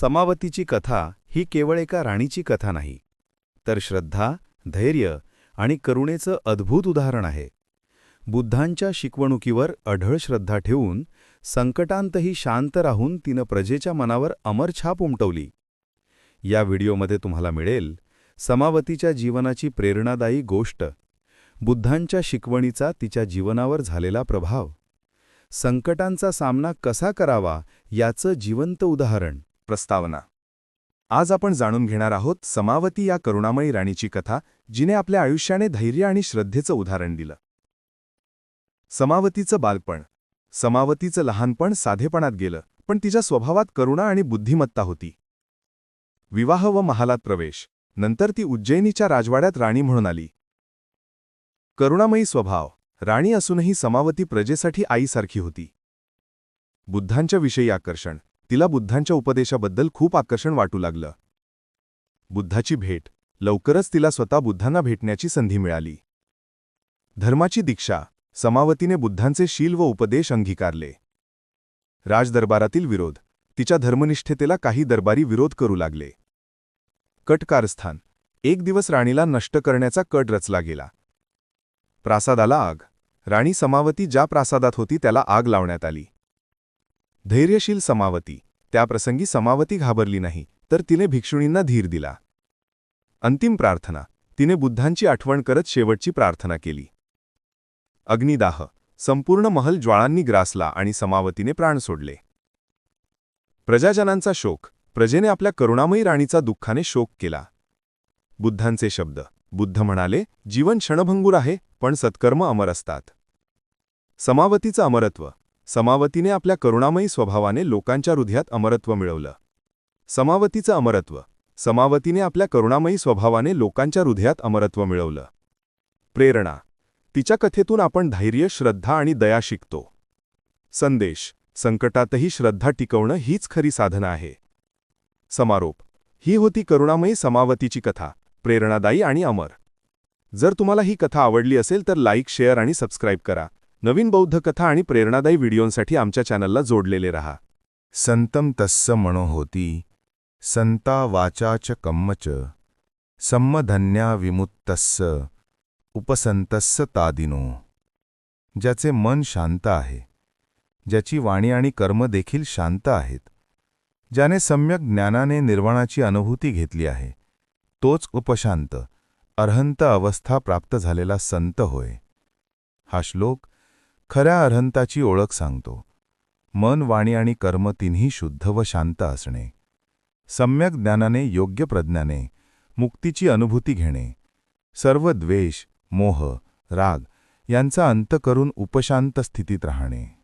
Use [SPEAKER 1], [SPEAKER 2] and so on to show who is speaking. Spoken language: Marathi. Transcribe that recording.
[SPEAKER 1] समावतीची कथा ही केवळ एका राणीची कथा नाही तर श्रद्धा धैर्य आणि करुणेचं अद्भुत उदाहरण आहे. बुद्धांच्या शिकवणुकीवर अढळ श्रद्धा ठेवून संकटांतही शांत राहून तिनं प्रजेच्या मनावर अमर छाप उमटवली. या व्हिडिओमध्ये तुम्हाला मिळेल समावतीच्या जीवनाची प्रेरणादायी गोष्ट बुद्धांच्या शिकवणीचा तिच्या जीवनावर झालेला प्रभाव. संकटांचा सामना कसा करावा याचं जिवंत उदाहरण.
[SPEAKER 2] प्रस्तावना. आज आपण जाणून घेणार आहोत समावती या करुणामयी राणीची कथा जिने आपल्या आयुष्याने धैर्य आणि श्रद्धेचं उदाहरण दिलं. समावतीचं बालपण. समावतीचं लहानपण साधेपणात गेलं पण तिच्या स्वभावात करुणा आणि बुद्धिमत्ता होती. विवाह व महालात प्रवेश. नंतर ती उज्जैनीच्या राजवाड्यात राणी म्हणून आली. करुणामयी स्वभाव. राणी असूनही समावती प्रजेसाठी आईसारखी होती. बुद्धांच्या विषयी आकर्षण. तिला बुद्धांच्या उपदेशाबद्दल खूप आकर्षण वाटू लागलं. बुद्धाची भेट. लवकरच तिला स्वतः बुद्धांना भेटण्याची संधी मिळाली. धर्माची दीक्षा. समावतीने बुद्धांचे शील व उपदेश अंगीकारले. राजदरबारातील विरोध. तिच्या धर्मनिष्ठतेला काही दरबारी विरोध करू लागले. कटकारस्थान. एक दिवस राणीला नष्ट करण्याचा कट रचला गेला. प्रासादाला आग. राणी समावती ज्या प्रासादात होती त्याला आग लावण्यात आली. धैर्यशील समावती. त्याप्रसंगी समावती घाबरली नाही तर तिने भिक्षुणींना धीर दिला. अंतिम प्रार्थना. तिने बुद्धांची आठवण करत शेवटची प्रार्थना केली. अग्निदाह. संपूर्ण महल ज्वाळांनी ग्रासला आणि समावतीने प्राण सोडले. प्रजाजनांचा शोक. प्रजेने आपल्या करुणामयी राणीचा दुःखाने शोक केला. बुद्धांचे शब्द. बुद्ध म्हणाले जीवन क्षणभंगूर आहे पण सत्कर्म अमर असतात. समावतीचं अमरत्व. समावतीने आपल्या करुणामयी स्वभावाने लोकांच्या हृदयात अमरत्व मिळवलं. समावतीचं अमरत्व. समावतीने आपल्या करुणामयी स्वभावाने लोकांच्या हृदयात अमरत्व मिळवलं. प्रेरणा. तिच्या कथेतून आपण धैर्य श्रद्धा आणि दया शिकतो. संदेश. संकटातही श्रद्धा टिकवणं हीच खरी साधना आहे. समारोप. ही होती करुणामयी समावतीची कथा. प्रेरणादायी आणि अमर. जर तुम्हाला ही कथा आवडली असेल तर लाईक शेअर आणि सबस्क्राईब करा. नवीन बौद्ध कथा आणि प्रेरणादायी व्हिडिओंसाठी आमच्या चॅनलला जोडलेले रहा. संतम तस्स म्हणो होती संता वाचाच कम्मच संमधन्या विमुत्तस्स उपसंतस्स तादिनो. ज्याचे मन शांत आहे ज्याची वाणी आणि कर्म देखील शांत आहेत ज्याने सम्यक ज्ञानाने निर्वाणाची अनुभूती घेतली आहे तोच उपशांत अर्हंत अवस्था प्राप्त झालेला संत होय. हा श्लोक खऱ्या अर्हंताची ओळख सांगतो. मन वाणी आणि कर्म तिन्ही शुद्ध व शांत असणे. सम्यक ज्ञानाने योग्य प्रज्ञाने मुक्तीची अनुभूती घेणे. सर्व द्वेष मोह राग यांचा अंत करून उपशांत स्थितीत राहणे.